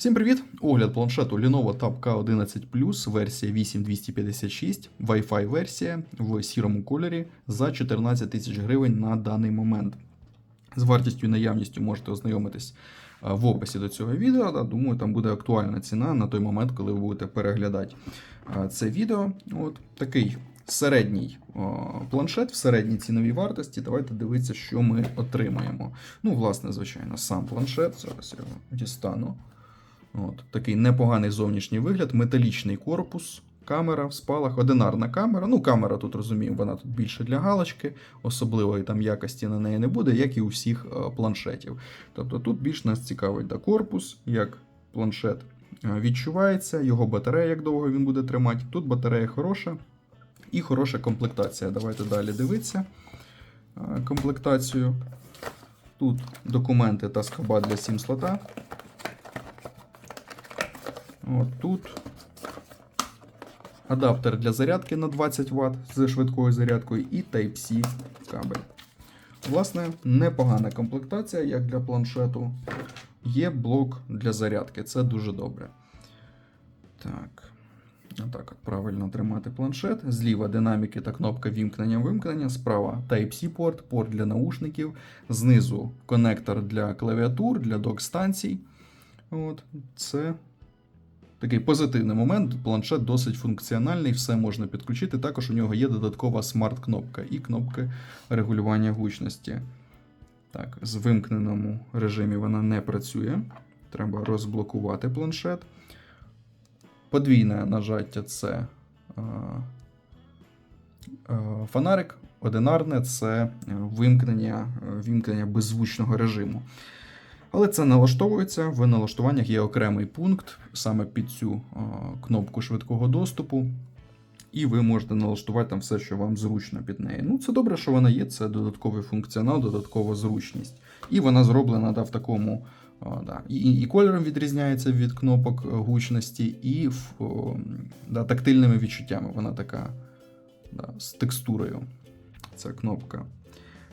Всім привіт! Огляд планшету Lenovo Tab K11 Plus, версія 8256, Wi-Fi версія в сірому кольорі за 14 тисяч гривень на даний момент. З вартістю і наявністю можете ознайомитись в описі до цього відео. Да, думаю, там буде актуальна ціна на той момент, коли ви будете переглядати це відео. От такий середній о, планшет в середній ціновій вартості. Давайте дивитися, що ми отримаємо. Ну, власне, звичайно, сам планшет. Зараз я його дістану. От, Такий непоганий зовнішній вигляд, металічний корпус, камера в спалах, одинарна камера. Ну, камера тут розумію, вона тут більше для галочки, особливої там якості на неї не буде, як і у всіх е, планшетів. Тобто тут більш нас цікавить да, корпус, як планшет е, відчувається, його батарея, як довго він буде тримати. Тут батарея хороша і хороша комплектація. Давайте далі дивитися е, комплектацію. Тут документи та скоба для сім слота. От тут адаптер для зарядки на 20 Вт з швидкою зарядкою і Type-C кабель. Власне, непогана комплектація, як для планшету. Є блок для зарядки, це дуже добре. Так. Отак от правильно тримати планшет. Зліва динаміки та кнопка вімкнення-вимкнення. Справа Type-C порт, порт для наушників. Знизу конектор для клавіатур, для док-станцій. Це Такий позитивний момент, планшет досить функціональний, все можна підключити. Також у нього є додаткова смарт-кнопка і кнопки регулювання гучності. Так, з вимкненому режимі вона не працює. Треба розблокувати планшет. Подвійне нажаття це а, а, фонарик, одинарне це вимкнення, вимкнення беззвучного режиму. Але це налаштовується. В налаштуваннях є окремий пункт саме під цю кнопку швидкого доступу. І ви можете налаштувати там все, що вам зручно під неї. Ну, це добре, що вона є, це додатковий функціонал, додаткова зручність. І вона зроблена да, в такому. а, да, і, і кольором відрізняється від кнопок гучності, і о, да, тактильними відчуттями. Вона така да, з текстурою. Ця кнопка.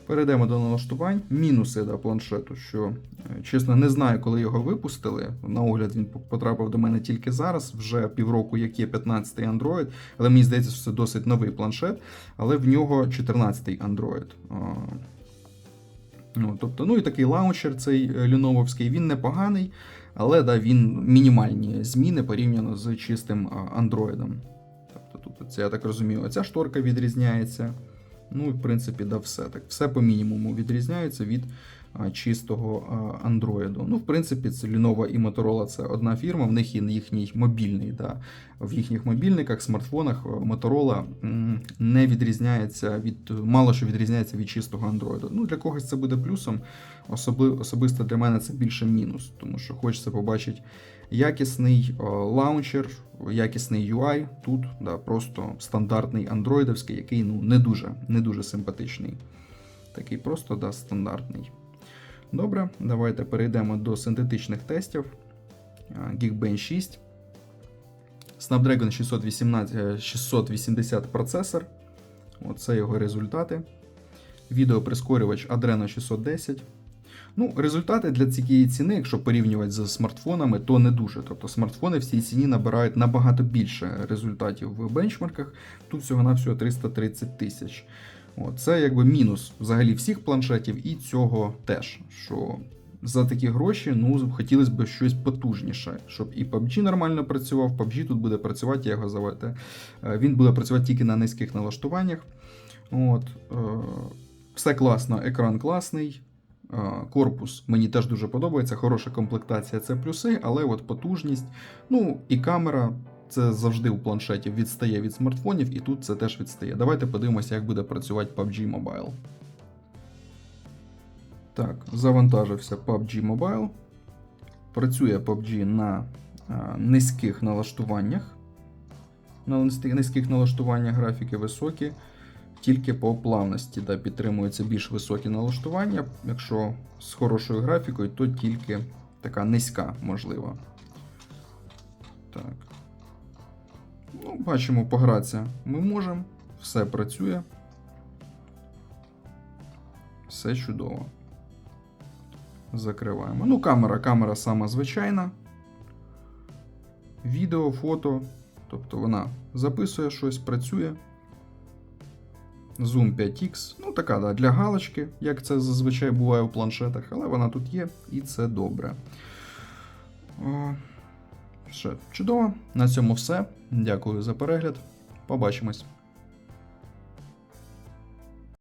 Перейдемо до налаштувань. Мінуси до планшету, що, е, чесно, не знаю, коли його випустили. На огляд він потрапив до мене тільки зараз, вже півроку, як є 15-й Android, але мені здається, що це досить новий планшет, але в нього 14-й Android. Ну, тобто, ну і такий лаунчер, цей лінововський, він непоганий, але да, він мінімальні зміни порівняно з чистим Android. Тобто, тут, це, я так розумію, оця шторка відрізняється. Ну, в принципі, да, все так. Все по мінімуму відрізняється від чистого Android. Ну, в принципі, це Lenovo і Motorola це одна фірма, в них є їхній мобільний. Да. В їхніх мобільниках, смартфонах Motorola не відрізняється від мало що відрізняється від чистого Android. Ну, для когось це буде плюсом. Особи, особисто для мене це більше мінус, тому що хочеться побачити якісний о, лаунчер, якісний UI. Тут да, просто стандартний андроїдовський, який ну, не дуже не дуже симпатичний. Такий просто да, стандартний. Добре, давайте перейдемо до синтетичних тестів. Geekbench 6. Snapdragon 618, 680 процесор. Оце його результати. Відеоприскорювач Adreno 610. Ну, результати для цієї ціни, якщо порівнювати з смартфонами, то не дуже. Тобто смартфони в цій ціні набирають набагато більше результатів в бенчмарках. Тут всього-навсього 330 тисяч. Це якби мінус взагалі всіх планшетів і цього теж. що за такі гроші ну, хотілося б щось потужніше, щоб і PUBG нормально працював. PUBG тут буде працювати, як його звати. Він буде працювати тільки на низьких налаштуваннях. От, е, Все класно, екран класний. Корпус мені теж дуже подобається, хороша комплектація це плюси, але от потужність. Ну і камера це завжди у планшеті відстає від смартфонів, і тут це теж відстає. Давайте подивимося, як буде працювати PUBG Mobile. Так, завантажився PUBG Mobile. Працює PUBG на а, низьких налаштуваннях. На низьких налаштуваннях графіки високі тільки по плавності да, підтримуються більш високі налаштування. Якщо з хорошою графікою, то тільки така низька можлива. Так. Ну, Бачимо, погратися ми можемо. Все працює. Все чудово. Закриваємо. Ну, камера, камера сама звичайна. відео, фото. Тобто вона записує щось, працює. Zoom 5X. Ну, така, да, для галочки, як це зазвичай буває у планшетах, але вона тут є, і це добре. Все, чудово. На цьому все. Дякую за перегляд. Побачимось.